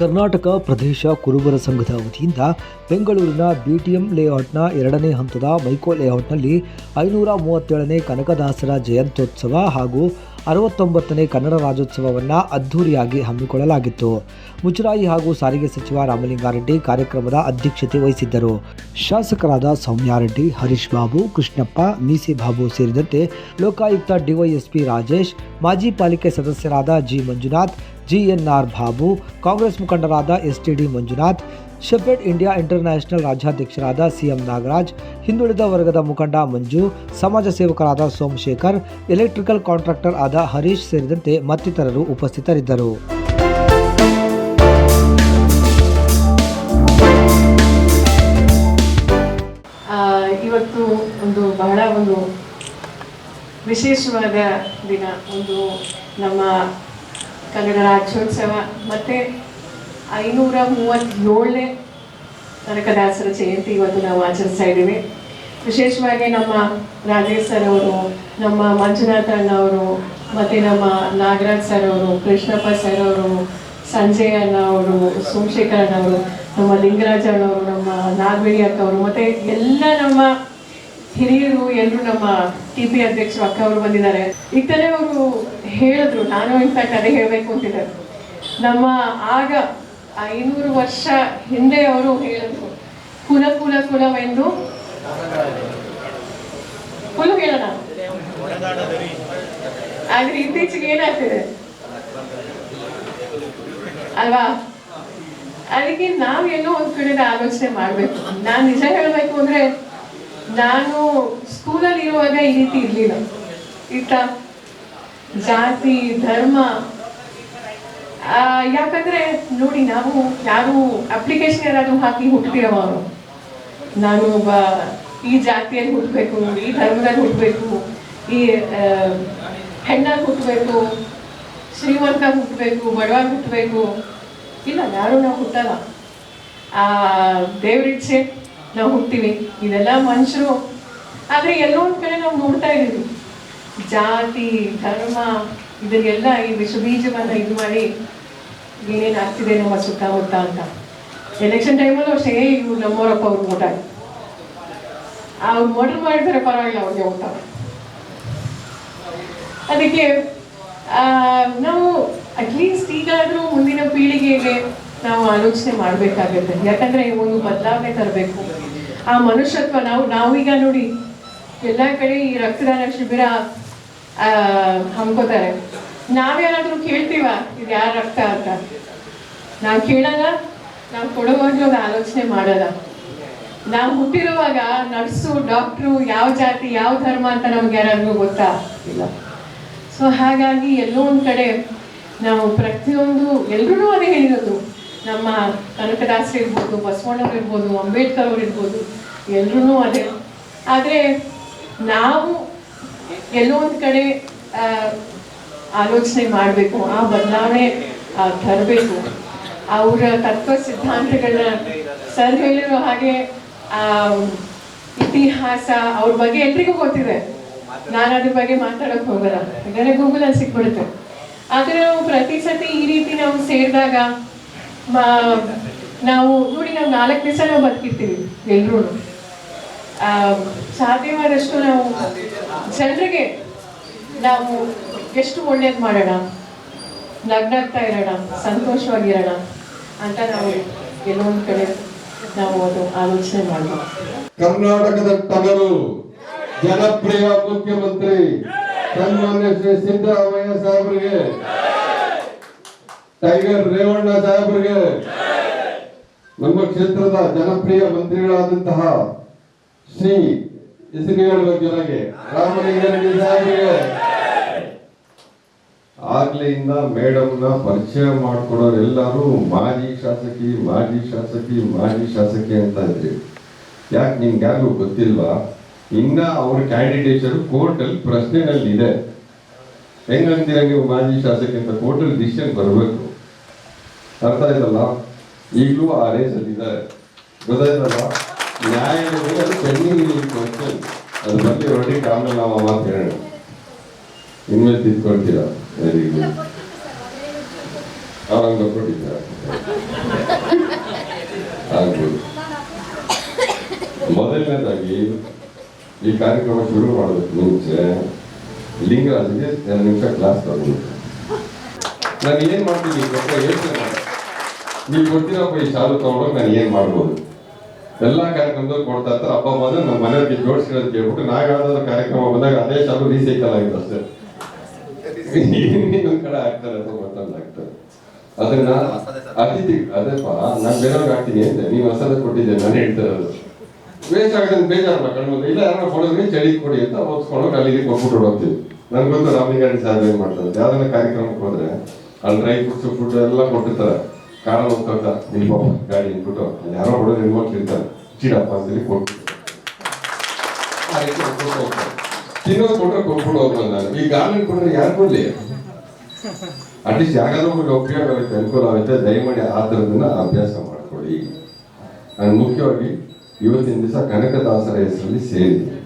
ಕರ್ನಾಟಕ ಪ್ರದೇಶ ಕುರುಬರ ಸಂಘದ ವತಿಯಿಂದ ಬೆಂಗಳೂರಿನ ಬಿಟಿಎಂ ಲೇಔಟ್ನ ಎರಡನೇ ಹಂತದ ಮೈಕೋ ಲೇಔಟ್ನಲ್ಲಿ ಐನೂರ ಮೂವತ್ತೇಳನೇ ಕನಕದಾಸರ ಜಯಂತ್ಯೋತ್ಸವ ಹಾಗೂ ಅರವತ್ತೊಂಬತ್ತನೇ ಕನ್ನಡ ರಾಜ್ಯೋತ್ಸವವನ್ನು ಅದ್ಧೂರಿಯಾಗಿ ಹಮ್ಮಿಕೊಳ್ಳಲಾಗಿತ್ತು. ಮುಜರಾಯಿ ಹಾಗೂ ಸಾರಿಗೆ ಸಚಿವ ರಾಮಲಿಂಗಾರೆಡ್ಡಿ ಕಾರ್ಯಕ್ರಮದ ಅಧ್ಯಕ್ಷತೆ ವಹಿಸಿದ್ದರು. ಶಾಸಕರಾದ ಸೌಮ್ಯಾರೆಡ್ಡಿ, ಹರೀಶ್ ಬಾಬು, ಕೃಷ್ಣಪ್ಪ, ಮೀಸಿ ಬಾಬು ಸೇರಿದಂತೆ ಲೋಕಾಯುಕ್ತ ಡಿವೈಎಸ್ಪಿ ರಾಜೇಶ್, ಮಾಜಿ ಪಾಲಿಕೆ ಸದಸ್ಯರಾದ G Manjunath GNR Babu, Congress ಮುಖಂಡರಾದ S T D Manjunath, shepherd India international ರಾಜ್ಯಾಧ್ಯಕ್ಷರಾದ CM Nagaraj, ಹಿಂದುಳಿದ ವರ್ಗದ ಮುಖಂಡ ಮಂಜು, ಸಮಾಜ ಸೇವಕರಾದ ಸೋಮಶೇಖರ್, ಎಲೆಕ್ಟ್ರಿಕಲ್ ಕಾಂಟ್ರಾಕ್ಟರ್ ಆದ ಹರೀಶ್ ಸೇರಿದಂತೆ ಮತ್ತಿತರರು ಉಪಸ್ಥಿತರಿದ್ದರು. ಇವತ್ತು ಒಂದು ಬಹಳ ಒಂದು ವಿಶೇಷವಾದ ದಿನ. ಒಂದು ನಮ್ಮ ಕನ್ನಡ ರಾಜ್ಯೋತ್ಸವ ಮತ್ತು ಐನೂರ ಮೂವತ್ತೇಳನೇ ಕನಕದಾಸರ ಜಯಂತಿ ಇವತ್ತು ನಾವು ಆಚರಿಸ್ತಾ ಇದ್ದೀವಿ. ವಿಶೇಷವಾಗಿ ನಮ್ಮ ರಾಜೇಶ್ ಸರ್ ಅವರು, ನಮ್ಮ ಮಂಜುನಾಥ್ ಅಣ್ಣ ಅವರು, ಮತ್ತು ನಮ್ಮ ನಾಗರಾಜ್ ಸರ್ ಅವರು, ಕೃಷ್ಣಪ್ಪ ಸರ್ ಅವರು, ಸಂಜಯ್ ಅಣ್ಣ ಅವರು, ಸೋಮಶೇಖರ್ ಅಣ್ಣ ಅವರು, ನಮ್ಮ ಲಿಂಗರಾಜ್ ಅಣ್ಣ ಅವರು, ನಮ್ಮ ನಾಗವೇಣಿ ಅಕ್ಕ ಅವರು, ಮತ್ತು ಎಲ್ಲ ನಮ್ಮ ಹಿರಿಯರು ಎಲ್ಲರೂ ನಮ್ಮ ಟಿ ಪಿ ಅಧ್ಯಕ್ಷರು ಅಕ್ಕ ಅವರು ಬಂದಿದ್ದಾರೆ. ಈಗ ತಾನೇ ಅವರು ಹೇಳಿದ್ರು, ನಾನು ಇನ್ಫ್ಯಾಕ್ಟ್ ಅದೇ ಹೇಳಬೇಕು ಅಂತಿದ್ದಾರೆ ನಮ್ಮ ಆಗ ಐನೂರು ವರ್ಷ ಹಿಂದೆ ಅವರು ಹೇಳಿದ್ರು, ಕುಲ ಕುಲ ಕುಲವೆಂದು. ಕುಲ ಹೇಳೋಣ? ಆದ್ರೆ ಇತ್ತೀಚೆಗೆ ಏನಾಗ್ತಿದೆ? ಅಲ್ವಾ? ಅದಕ್ಕೆ ನಾವು ಎಲ್ಲೋ ಒಂದ್ ಕಡೆ ಆಲೋಚನೆ ಮಾಡ್ಬೇಕು. ನಾನ್ ನಿಜ ಹೇಳ್ಬೇಕು ಅಂದ್ರೆ ನಾನು ಸ್ಕೂಲಲ್ಲಿ ಇರುವಾಗ ಈ ರೀತಿ ಇರಲಿಲ್ಲ. ಇತ್ತ ಜಾತಿ, ಧರ್ಮ ಯಾಕಂದ್ರೆ ನೋಡಿ ನಾವು ಯಾರು ಅಪ್ಲಿಕೇಶನ್ ಯಾರಾದ್ರೂ ಹಾಕಿ ಹುಟ್ಟುತ್ತಿರವ ಅವರು ನಾನು ಒಬ್ಬ ಈ ಜಾತಿಯಲ್ಲಿ ಹುಟ್ಟಬೇಕು ಈ ಧರ್ಮದಲ್ಲಿ ಹುಟ್ಟಬೇಕು ಈ ಹೆಣ್ಣಾಗಿ ಹುಟ್ಟಬೇಕು ಶ್ರೀಮಂತ ಹುಟ್ಟಬೇಕು ಬಡವಾಗಿ ಹುಟ್ಟಬೇಕು ಇಲ್ಲ, ಯಾರು ನಾವು ಹುಟ್ಟಲ್ಲ. ದೇವ್ರಿಚ್ಛೆ ನಾವು ಹುಟ್ಟಿವಿ ಇದೆಲ್ಲ ಮನುಷ್ಯರು. ಆದರೆ ಎಲ್ಲೋ ಒಂದು ಕಡೆ ನಾವು ನೋಡ್ತಾ ಇದ್ದೀವಿ. ಜಾತಿ, ಧರ್ಮ ಇದನ್ನೆಲ್ಲ ಈ ವಿಷ ಬೀಜವನ್ನು ಇದು ಮಾಡಿ ಏನೇನು ಆಗ್ತಿದೆ ನಮ್ಮ ಸುತ್ತಮುತ್ತ ಅಂತ. ಎಲೆಕ್ಷನ್ ಟೈಮಲ್ಲೂ ಅಷ್ಟೇ ಇವ್ರು ನಮ್ಮೋರಪ್ಪ ಅವ್ರು ಓಟ್ ಅವ್ರು ಮರ್ಡರ್ ಮಾಡಿದ್ರೆ ಪರವಾಗಿಲ್ಲ, ಅವ್ರಿಗೆ ಊಟ ಅದಕ್ಕೆ ನಾವು ಅಟ್ಲೀಸ್ಟ್ ಈಗಾದರೂ ಮುಂದಿನ ಪೀಳಿಗೆಗೆ ನಾವು ಆಲೋಚನೆ ಮಾಡಬೇಕಾಗುತ್ತೆ. ಯಾಕಂದ್ರೆ ಒಂದು ಬದಲಾವಣೆ ತರಬೇಕು. ಆ ಮನುಷ್ಯತ್ವ ನಾವು, ನಾವೀಗ ನೋಡಿ ಎಲ್ಲ ಕಡೆ ಈ ರಕ್ತದಾನ ಶಿಬಿರ ಹಮ್ಕೋತಾರೆ. ನಾವೇನಾದ್ರೂ ಕೇಳ್ತೀವ, ಇದು ಯಾರ ರಕ್ತ ಅಂತ? ನಾವು ಕೇಳಲ್ಲ, ನಾವು ಕೊಡುವಾಗ್ಲೂ ಒಂದು ಆಲೋಚನೆ ಮಾಡಲ್ಲ. ನಾವು ಹುಟ್ಟಿರುವಾಗ ನರ್ಸು, ಡಾಕ್ಟ್ರು, ಯಾವ ಜಾತಿ, ಯಾವ ಧರ್ಮ ಅಂತ ನಮ್ಗೆ ಯಾರಾದ್ರೂ ಗೊತ್ತಾ? ಇಲ್ಲ. ಸೊ ಹಾಗಾಗಿ ಎಲ್ಲೋ ಒಂದು ಕಡೆ ನಾವು ಪ್ರತಿಯೊಂದು ಎಲ್ಲರೂ ಅದೇ ಹೇಳಿರೋದು. ನಮ್ಮ ಕನಕದಾಸ ಇರ್ಬೋದು ಬಸವಣ್ಣವ್ರು ಅಂಬೇಡ್ಕರ್ ಅವ್ರು ಇರ್ಬೋದು ಎಲ್ಲರೂ ಅದೇ. ಆದರೆ ನಾವು ಎಲ್ಲೋ ಒಂದು ಕಡೆ ಆಲೋಚನೆ ಮಾಡಬೇಕು, ಆ ಬದಲಾವಣೆ ತರಬೇಕು. ಅವರ ತತ್ವ ಸಿದ್ಧಾಂತಗಳನ್ನ ಸರ್ ಹೇಳಿರೋ ಹಾಗೆ ಇತಿಹಾಸ ಅವ್ರ ಬಗ್ಗೆ ಎಲ್ರಿಗೂ ಗೊತ್ತಿದೆ. ನಾನು ಅದ್ರ ಬಗ್ಗೆ ಮಾತಾಡಕ್ ಹೋಗಲ್ಲ. ಯಾಕಂದ್ರೆ ಗೂಗಲ್ ಅಲ್ಲಿ ಸಿಕ್ಬಿಡುತ್ತೆ ಆದರೆ ನಾವು ಪ್ರತಿ ಸತಿ ಈ ರೀತಿ ನಾವು ಸೇರಿದಾಗ ನಾವು ನೋಡಿ, ನಾವು ನಾಲ್ಕು ದಿವಸ ನಾವು ಬದುಕಿರ್ತೀವಿ ಎಲ್ರೂ ಸಾಧ್ಯವಾದಷ್ಟು ನಾವು ಜನರಿಗೆ ನಾವು ಎಷ್ಟು ಒಳ್ಳೇದು ಮಾಡೋಣ ನಗ್ನಾಗ್ತಾ ಇರೋಣ, ಸಂತೋಷವಾಗಿರೋಣ ಅಂತ ನಾವು ಕೆಲವೊಂದು ಕಡೆ ನಾವು ಅದು ಆಲೋಚನೆ ಮಾಡೋಣ ಕರ್ನಾಟಕದ ಟಗರು ಜನಪ್ರಿಯ ಮುಖ್ಯಮಂತ್ರಿ ಸನ್ಮಾನ್ಯ ಶ್ರೀ ಸಿದ್ದರಾಮಯ್ಯ ಸಾಹೇಬರಿಗೆ ಟೈಗರ್ ರೇವಣ್ಣ ಸಾಹೇಬರಿಗೆ ನಮ್ಮ ಕ್ಷೇತ್ರದ ಜನಪ್ರಿಯ ಮಂತ್ರಿಗಳಾದಂತಹ ಶ್ರೀ ಹೆಸರು ಹೇಳುವ ಜನಗೆ ರಾಮಲಿಂಗಾರೆಡ್ಡಿ ಸಾಹೇಬರಿಗೆ ಆಗ್ಲಿಂದ ಮೇಡಮ್ನ ಪರಿಚಯ ಮಾಡ್ಕೊಡೋರೆಲ್ಲರೂ ಮಾಜಿ ಶಾಸಕಿ ಮಾಜಿ ಶಾಸಕಿ ಮಾಜಿ ಶಾಸಕಿ ಅಂತ ಇದ್ರಿ. ಯಾಕೆ ನಿಮ್ಗೆ ಯಾರಿಗೂ ಗೊತ್ತಿಲ್ವಾ? ಇನ್ನ ಅವ್ರ ಕ್ಯಾಂಡಿಡೇಚರ್ ಕೋರ್ಟ್ ಅಲ್ಲಿ ಪ್ರಶ್ನೆನಲ್ಲಿ ಇದೆ ಹೆಂಗಂತೀರ ನೀವು ಮಾಜಿ ಶಾಸಕಿ ಅಂತ? ಕೋರ್ಟ್ ಅಲ್ಲಿ ಡಿಸಿಷನ್ ಬರಬೇಕು. ಅರ್ಥ ಆಯ್ತಲ್ಲ? ಈಗಲೂ ಆ ರೇಸ್ ಇದ್ದಾರೆ ಗೊತ್ತಾಯ್ತಲ್ಲ? ನ್ಯಾಯಾಲಯದಲ್ಲಿ ಪೆಂಡಿಂಗ್ ಕ್ವಶನ್ ಅದ್ರ ಬಗ್ಗೆ ಹೊರಟಿ ನಾವು ಮಾತು ಹೇಳೋಣ. ಇನ್ಮೇಲೆ ತಿದ್ಕೊಳ್ತೀರಾ? ವೆರಿ ಗುಡ್ ಮೊದಲನೇದಾಗಿ ಈ ಕಾರ್ಯಕ್ರಮ ಶುರು ಮಾಡೋದಕ್ಕೆ ಮುಂಚೆ ಲಿಂಗರಾಜ್ಗೆ ಎರಡು ನಿಮಿಷ ಕ್ಲಾಸ್ ತಗೊಂಡು. ನಾನು ಏನ್ ಮಾಡ್ತೀನಿ? ಯೋಚನೆ ಮಾಡಿ. ನೀವು ಕೊಡ್ತೀರಪ್ಪ ಈ ಶಾಲು ತಗೊಂಡೋಗಿ ನಾನು ಏನ್ ಮಾಡ್ಬೋದು? ಎಲ್ಲಾ ಕಾರ್ಯಕ್ರಮದಲ್ಲಿ ಕೊಡ್ತಾ ಇರ್ತಾರೆ. ಹಬ್ಬ ಬಂದ್ರೆ ನಮ್ಮ ಮನೆಯವ್ರಿಗೆ ಜೋಡಿಸಿರೋದು ಕೇಳ್ಬಿಟ್ಟು ನಾಗಾದ ಯಾವ್ದಾದ್ರು ಕಾರ್ಯಕ್ರಮ ಬಂದಾಗ ಅದೇ ಶಾಲು ರೀಸೈಕಲ್ ಆಗಿದೆ ಅಷ್ಟೇ. ಇನ್ನೊಂದ್ ಕಡೆ ಆಗ್ತಾರೆ ಅಂತ ಮತ್ತೊಂದು ಹಾಕ್ತಾರೆ. ಅದನ್ನ ಅತಿಥಿ, ಅದೇಪ್ಪ, ನಾನು ಬೇರೆಯವ್ರಿಗೆ ಹಾಕ್ತೀನಿ ಅಂತ ನೀವು ಹೊಸದ ಕೊಟ್ಟಿದ್ದೆ, ನಾನು ಹೇಳ್ತಾರೆ ಅದು ವೇಸ್ಟ್ ಆಗದೆ ಬೇಜಾರಲ್ಲ ಕಣ್ಮುಂದೆ ಇಲ್ಲ ಯಾರು ಕೊಡೋದ್ರೆ ಚಳಿ ಕೊಡಿ ಅಂತ ಒಪ್ಸ್ಕೊಂಡೋಗಿ ಅಲ್ಲಿಗೆ ಕೊಟ್ಬಿಟ್ಟು ಹೋಗ್ತೀವಿ ನನ್ಗೊಂದು ರಾಮಲಿಂಗಾಡಿ ಸಾಹೇಬ್ ಮಾಡ್ತಾರೆ. ಯಾವ್ದಾರ ಕಾರ್ಯಕ್ರಮಕ್ಕೆ ಹೋದ್ರೆ ಅಲ್ಲಿ ಡ್ರೈ ಫ್ರೂಟ್ಸ್ ಫುಡ್ ಎಲ್ಲ ಕೊಟ್ಟಿರ್ತಾರೆ. ಕಾರ ಹೋಗ್ತಾ ನಿಮ್ಮ ಗಾಡಿ ಅಂದ್ಬಿಟ್ಟು ಅಲ್ಲಿ ಯಾರೋ ರಿಮೋಟ್ ಇರ್ತಾರೆ. ಚೀಡಪ್ಪ ಅಂತೇಳಿ ಕೊಟ್ಬಿಟ್ಟು ಆ ರೀತಿ ಹೋಗ್ತಾರೆ. ತಿನ್ನೋದು ಕೊಟ್ರೆ ಕೊಟ್ಬಿಟ್ಟು ಹೋಗ್ಬೋದು ನಾನು ಈ ಗಾರ್ಮೆಂಟ್ ಕೊಟ್ರೆ ಯಾರು ಕೊಡ್ಲಿ? ಅಟ್ಲೀಸ್ಟ್ ಯಾರಾದ್ರೂ ಒಬ್ರಿಗೆ ಉಪಯೋಗ ಆಗುತ್ತೆ ಅನುಕೂಲ ಆಗುತ್ತೆ ದಯಮಾಡಿ ಆ ಥರದನ್ನ ಅಭ್ಯಾಸ ಮಾಡ್ಕೊಳ್ಳಿ. ನಾನು ಮುಖ್ಯವಾಗಿ ಇವತ್ತಿನ ದಿವಸ ಕನಕದಾಸರ ಹೆಸರಲ್ಲಿ ಸೇರಿದ್ದೀನಿ.